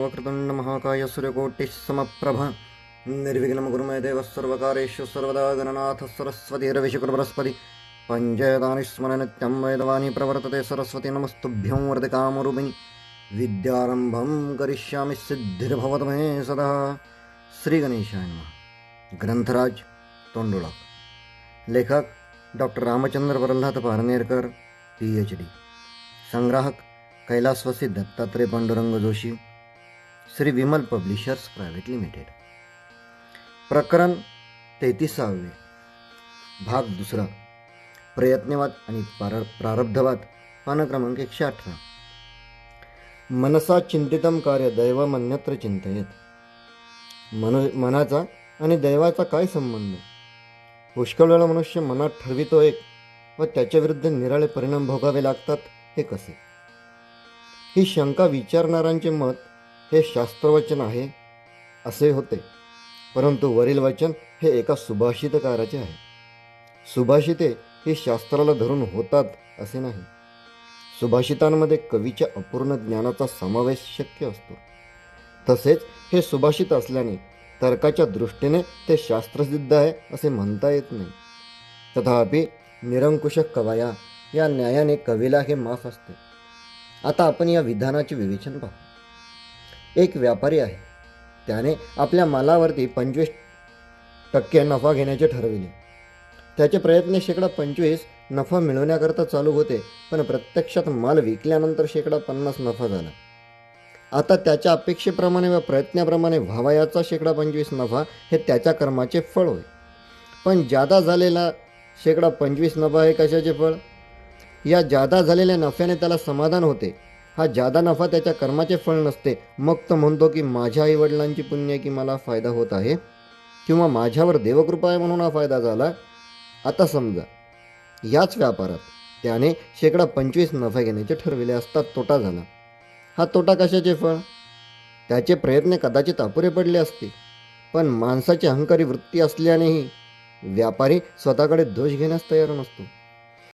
वक्रतुण्ड महाकाय सूर्यकोटिः समप्रभ निर्विघ्नं गुरुमय देवः सर्वकारेषु सर्वदा गणनाथ सरस्वतीरविशुकुलबृहस्पति पञ्चयतानि स्मरनित्यं वेदवाणी प्रवर्तते सरस्वती नमस्तुभ्यं वरदकामरूपिणि विद्यारम्भं करिष्यामि सिद्धिर्भवत मे सदा। श्रीगणेशाय नमः। ग्रंथराज तोंडोळा लेखक doctor Ramchandra Pralhad Parnerkar P H D संग्राहक कैलासवासी Dattatray Pandurang Joshi. Shri Vimal publishers private limited. प्रकरण तेहतीसावे. भाग दुसरा. प्रयत्नवाद आणि प्रार प्रारब्धवाद. पान क्रमांक एकशे अठरा. मनसा चिंतितम कार्य दैव मन्यत्र चिंतयत. मन मनाचा आणि दैवाचा काय संबंध? पुष्कळ वेळा मनुष्य मनात ठरवितो एक व त्याच्या विरुद्ध निराळे परिणाम भोगावे लागतात हे कसे? ही शंका विचारणाऱ्यांचे मत हे शास्त्रवचन आहे असे होते. परंतु वरील वचन हे एका सुभाषितकाराचे आहे. सुभाषिते ही शास्त्राला धरून होतात असे नाही. सुभाषितांमध्ये कवीच्या अपूर्ण ज्ञानाचा समावेश शक्य असतो. तसेच हे सुभाषित असल्याने तर्काच्या दृष्टीने ते शास्त्रसिद्ध आहे असे म्हणता येत नाही. तथापि निरंकुश कवया या न्यायाने कवीला हे माफ असते. आता आपण या विधानाचे विवेचन पाहू. एक व्यापारी आहे. त्याने आपल्या मालावरती पंचवीस टक्के नफा घेण्याचे ठरविले. त्याचे प्रयत्न शेकडा पंचवीस नफा मिळवण्याकरता चालू होते पण प्रत्यक्षात माल विकल्यानंतर शेकडा पन्नास नफा झाला. आता त्याच्या अपेक्षेप्रमाणे व प्रयत्नाप्रमाणे व्हावयाचा शेकडा पंचवीस नफा हे त्याच्या कर्माचे फळ होय. पण जादा झालेला शेकडा पंचवीस नफा हे कशाचे फळ? या जादा झालेल्या नफ्याने त्याला समाधान होते हा जादा नफा त्याच्या कर्माचे फळ नसते. मग तो म्हणतो की माझ्या आईवडिलांची पुण्य की मला फायदा होत आहे. किंवा माझ्यावर देवकृपा आहे म्हणून हा फायदा झाला. आता समजा याच व्यापारात त्याने शेकडा पंचवीस नफा घेण्याचे ठरविले असता तोटा झाला. हा तोटा कशाचे फळ? त्याचे प्रयत्न कदाचित अपुरे पडले असते. पण माणसाची अहंकारी वृत्ती असल्यानेही व्यापारी स्वतःकडे दोष घेण्यास तयार नसतो.